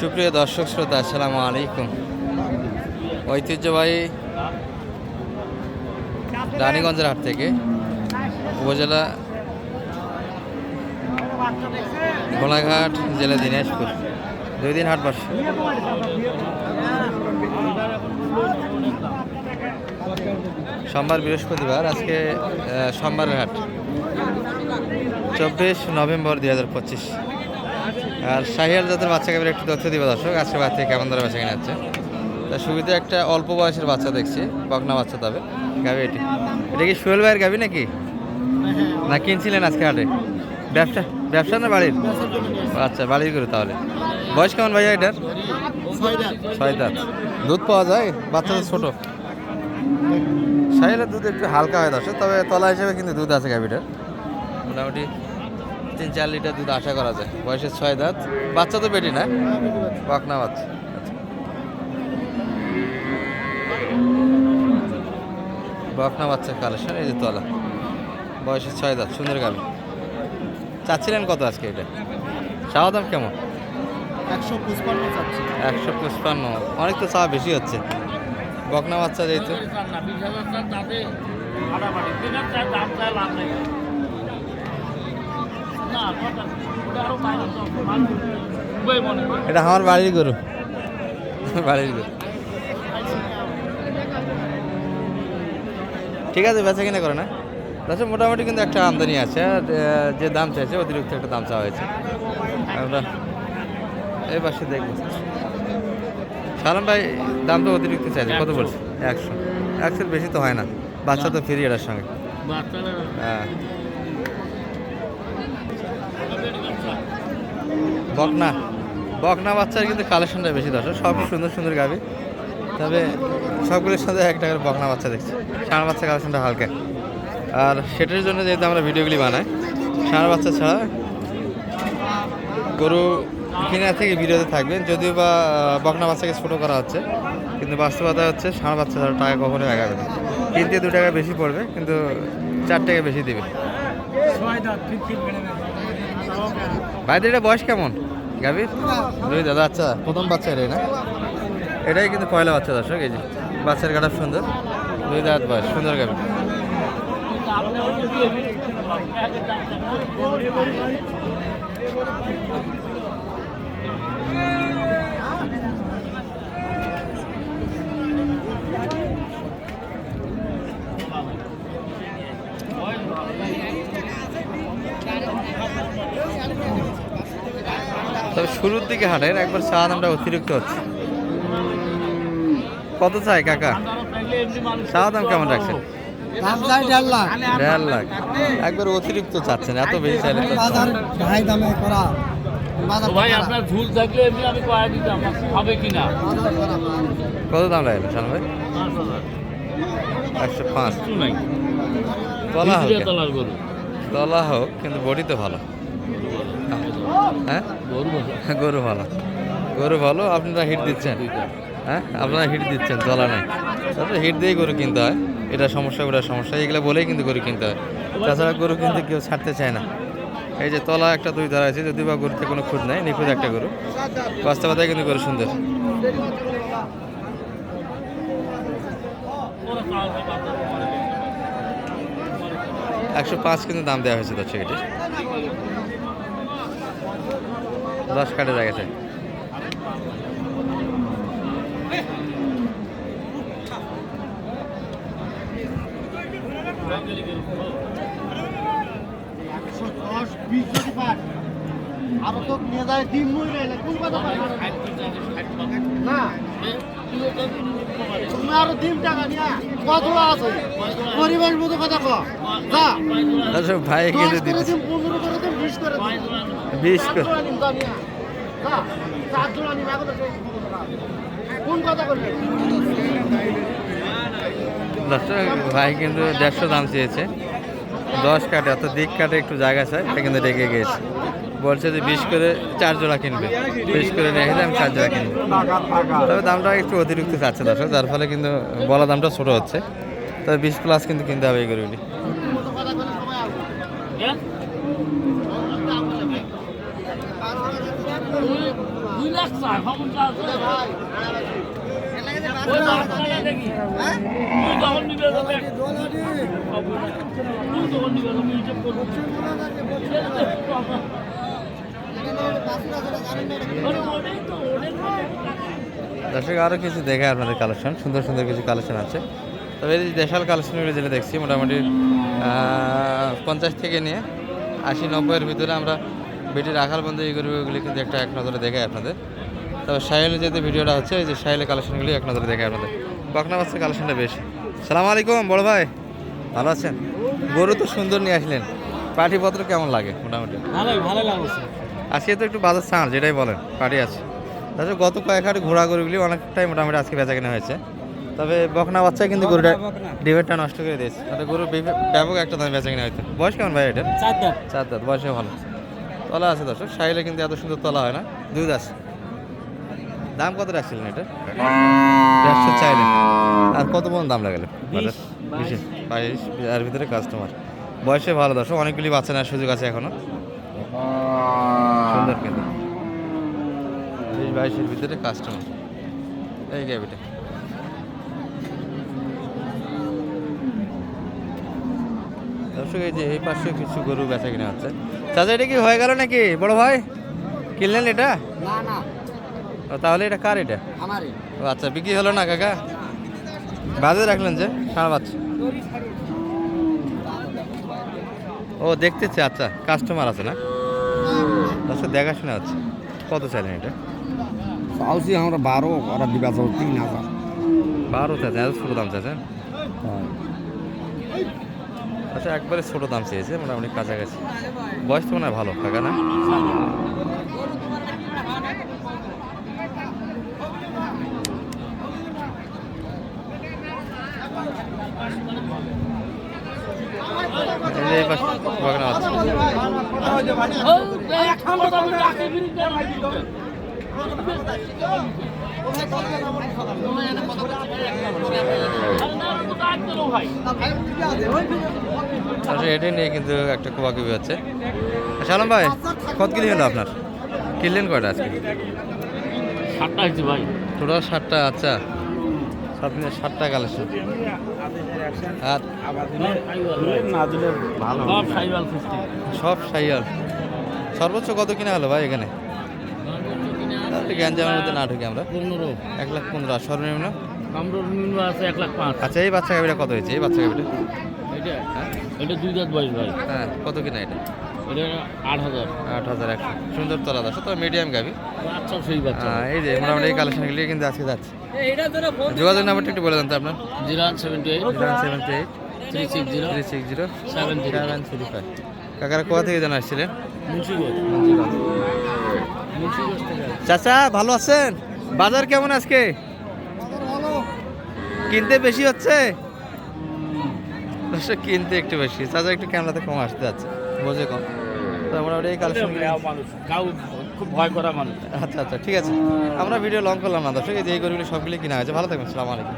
সুপ্রিয় দর্শক শ্রোতা, আসসালামু আলাইকুম। ঐতিহ্যবাহী রানীগঞ্জের হাট থেকে উপজেলা গোলাঘাট, জেলা দিনাজপুর। দুই দিন হাট বসে। সোমবার বৃহস্পতিবার, আজকে সোমবারের হাট। চব্বিশ নভেম্বর দুই হাজার পঁচিশ। আর শাহিয়াল জাতের বাচ্চাকে এবার একটু তথ্য দিবে দর্শক, আজকে বাচ্চা কেমন ধরে বাচ্চা কিনে যাচ্ছে? তার সুবিধা একটা অল্প বয়সের বাচ্চা দেখছি, বকনা বাচ্চা তবে। গাবি এটি। এটা কি সোহেল ভাইয়ের গাবি নাকি? না, কিনছিলেন আজকে হাটে? ব্যবসা ব্যবসা না বাড়ির? আচ্ছা বাড়ির করে তাহলে। বয়স কেমন ভাইয়া এটার? ছয় দাঁত দুধ পাওয়া যায়? বাচ্চা তো ছোটো। শাহিয়ালের দুধ একটু হালকা হয় দর্শক, তবে তলা হিসেবে কিন্তু দুধ আছে গাবিটার মোটামুটি তিন চার লিটার দুধ আশা করা যায়। বয়সের ছয় দাঁত। বাচ্চা তো বেটি না? বকনা বাচ্চা। বকনা বাচ্চার কালেকশন এই যে তলা। বয়সের ছয় দাঁত সুন্দর গাবি। চাচ্ছিলেন কত আজকে এটা? চাওয়া দাম কেমন? একশো পঁচপান্ন একশো পঁচপান্ন। অনেক তো চাওয়া বেশি হচ্ছে। বকনা বাচ্চা যেহেতু। এটা আমার বাড়ির গরু। বাড়ির গরু। ঠিক আছে বেচা কিনা করে না। আচ্ছা মোটামুটি কিন্তু একটা আমদানি আছে। আর যে দাম চাইছে অতিরিক্ত একটা দাম চাওয়া হয়েছে। আমরা এই পাশে দেখব। সালাম ভাই দাম তো অতিরিক্ত চাইছে। কত বলছে? একশো। একশোর বেশি তো হয় না। বাচ্চা তো ফিরি এটার সঙ্গে। হ্যাঁ। বকনা। বকনা বাচ্চার কিন্তু কালেকশনটা বেশি দর্শক সব সুন্দর সুন্দর গাবি। তবে সবগুলোর সাথে একটা করে বকনা বাচ্চা দেখছি। ষাঁড় বাচ্চা কালেকশনটা হালকা। আর সেটার জন্য যেহেতু আমরা ভিডিওগুলি বানাই ষাঁড় বাচ্চা ছাড়া গরু কিনা থেকে ভিডিওতে থাকবেন। যদিও বা বকনা বাচ্চাকে ছোটো করা হচ্ছে, কিন্তু বাস্তবতা হচ্ছে ষাঁড় বাচ্চা ছাড়া টাকা কখনোই আগাবে না। কিনতে দু টাকা বেশি পড়বে, কিন্তু চার টাকা বেশি দেবে। ভাইদের এটা বয়স কেমন? গাভীর দুই দাদা আচ্ছা প্রথম বাচ্চা এটাই না? এটাই কিন্তু পয়লা বাচ্চা দর্শক, এই যে, বাচ্চার গাটা সুন্দর। দুই দাঁত বয়স, সুন্দর গাভী। তবে শুরুর দিকে হাটের একবার চা দামটা অতিরিক্ত হচ্ছে। কত চাই কাকা? চা দাম কেমন রাখছেন? দেড় লাখ। একবার অতিরিক্ত চাচ্ছেন এত বেশি চাইলে দামে করা। ভাই আপনার ঝুল থাকলে এমনি আমি কয়া দিতাম হবে কিনা? বাজার করা মাল। কত দাম লাগবে শান ভাই? একশো পাঁচ। তলা হোক। ভিতরে তলার গরু। তলা হোক কিন্তু বডি তো ভালো। হ্যাঁ? গরু ভালো। গরু ভালো। গরু ভালো আপনারা হিট দিচ্ছেন। হ্যাঁ? আপনারা হিট দিচ্ছেন তলা নাই। তারপরে হিট দিয়েই গরু কিনতে হয়। এটা সমস্যা ওটা সমস্যা। এগুলো বলেই কিন্তু গরু কিনতে হয়। তাছাড়া গরু কিন্তু কেউ ছাড়তে চায় না। এই যে তলা একটা দুই ধরা আছে যদি বা গরুতে কোনো খুঁত নাই নিখুঁত একটা গরু। বাস্তবতায় কিন্তু গরু সুন্দর। একশো পাঁচ কিন্তু দাম দেওয়া হয়েছে দর্শক এটির। দশ কাঠের জায়গাতে আরও তো নিয়ে যায় ডিম মুই রইলে, কোন কথা না, তুমি আরও ডিম টাকা নিয়া, কত আছে? পরিবেশ মতো কথা। যা, ভাই কিন্তু দশ দিন, পনেরো করে দিন, বিশ দর্শক ভাই কিন্তু দেড়শো দাম চেয়েছে। দশ কাটে অর্থাৎ দিক কাটে একটু জায়গা চাই এটা কিন্তু রেগে গিয়েছে। বলছে যে বিশ করে চার জোড়া কিনবে। বিশ করে রেখে দিয়ে আমি চার জোড়া কিনবো। তবে দামটা একটু অতিরিক্ত চাচ্ছে দর্শক যার ফলে কিন্তু বলা দামটা ছোটো হচ্ছে। তবে বিশ প্লাস কিন্তু কিনতে হবে এই গরুগুলি কথা বলে সবাই আসবে হ্যাঁ? দুই- দুই লাখ চার সমস্যা আছে ওই বাচ্চাটা দেখি তুই যখন নিবে তো দেখ। তুই যখন নিবে তো আমি হিসাব করব। আরে ওটাই তো, ওটাই তো। দর্শক আরও কিছু দেখে আপনাদের কালেকশন সুন্দর সুন্দর কিছু কালেকশন আছে। তবে এই দেশাল কালেকশনগুলো যেটা দেখছি, মোটামুটি পঞ্চাশ থেকে নিয়ে আশি নব্বইয়ের ভিতরে আমরা বেটি রাখার বন্ধু এই কিন্তু একটা এক নজরে দেখাই আপনাদের। তবে সাহেলের যেহেতু ভিডিওটা হচ্ছে এই যে সাহেলের কালেকশনগুলি এক নজরে দেখাই আপনাদের। বকনা বাচ্চার কালেকশনটা বেশি। সালাম আলাইকুম বড় ভাই। ভালো আছেন? গরু তো সুন্দর নিয়ে আসলেন। পাটিপত্র কেমন লাগে মোটামুটি? ভালো লাগছে। আজকে তো একটু বাজার চাঁড় যেটাই বলেন পাটি আছে। তাছাড়া গত কয়েক হাট ঘোরা গরুগুলি অনেকটাই মোটামুটি আজকে বেচা কেনা হয়েছে। তবে বকনা বাচ্চা কিন্তু গরুটা ডিবেটটা নষ্ট করে দিয়েছে। তাতে গরু ব্যাপক একটা দামে বেচা কেনা হয়েছে। বয়স কেমন ভাই এটা? চার দাম চার দাঁত বয়সে ভালো। তলা আছে দর্শক সাইলে কিন্তু এত সুন্দর তলা হয় না। দুধ আছে। দাম কত রাখছিলেন এটা? দেড়শো চাইলেন আর কত পর্যন্ত দাম লাগালেন? বিশ, বিশে বাইশ। এর ভিতরে কাস্টমার বয়সে ভালো দর্শক অনেকগুলি বাচ্চা নেওয়ার সুযোগ আছে এখনও। সুন্দর কিন্তু। বিশ বাইশের ভিতরে কাস্টমার এই গ্যাবিটা দর্শক এই যে এই পাশে কিছু গরু বেচা কিনা হচ্ছে। চাচা এটা কি হয়ে গেল নাকি? বড় ভাই কিনলেন এটা? না না। ও, তাহলে এটা কার এটা? ও আচ্ছা বিক্রি হলো না কাকা? বাজে রাখলেন যে সারা বাচ্চা। ও দেখতেছে আচ্ছা কাস্টমার আছে না? আচ্ছা দেখাশোনা আছে কত চাইলেন এটা? চাউছি আমরা বারো ওরা দিবা চাও তিন হাজার। বারো চাইছেন এত ছোটো দাম চাইছেন? আচ্ছা একবারে ছোটো দাম চেয়েছে মোটামুটি কাছাকাছি। বয়স তো মনে হয় ভালো কাকা না এই যে এই পাশে বাগান আছে আচ্ছা এটাই নিয়ে কিন্তু একটা কোয়াকুবি হচ্ছে। সালাম ভাই কত কিলি হলো আপনার? কিনলেন কয়টা আজকে? সাতটা হয়েছে ভাই। টোটাল ষাটটা আচ্ছা। মিলে ষাটটা কালেকশন। আর সব সব সাইয়াল সর্বোচ্চ কত কিনা হলো ভাই এখানে? গ্যাঞ্জামের মধ্যে না ঢুকি আমরা। পনেরো। এক লাখ পনেরো। আর সর্বনিম্ন? কামরুল মিনু আছে এক লাখ পাঁচ। আচ্ছা এই বাচ্চা গাভিটা কত হয়েছে? এই বাচ্চা গাভিটা? এটা? এটা দুই দাঁত বয়স ভাই। হ্যাঁ কত কিনা এটা? এটা আট হাজার। আট হাজার একশো। সুন্দর তলা দশ তো মিডিয়াম সেই বাচ্চা। এই যে মোটামুটি এই কালেকশনগুলি কিন্তু আজকে যাচ্ছে। যোগাযোগ নাম্বারটা একটু বলে দেন তো আপনার। Zero one seventy eight. Eight. Three six zero. Three six zero. Seven three seven three five. কাকারা কোথা থেকে জানা আসছিলেন? চাচা ভালো আছেন? বাজার কেমন আজকে? কিনতে বেশি হচ্ছে? কিনতে একটু বেশি। চাচা একটু ক্যামেরাতে কম আসতে যাচ্ছে। বোঝে কম। এই কালেকশন খুব ভয় করা মানুষ। আচ্ছা আচ্ছা ঠিক আছে। আমরা ভিডিও লং করলাম না। দর্শক এই যে এই গরুগুলি সবগুলি কিনা হয়েছে। ভালো থাকবেন। সালাম আলাইকুম।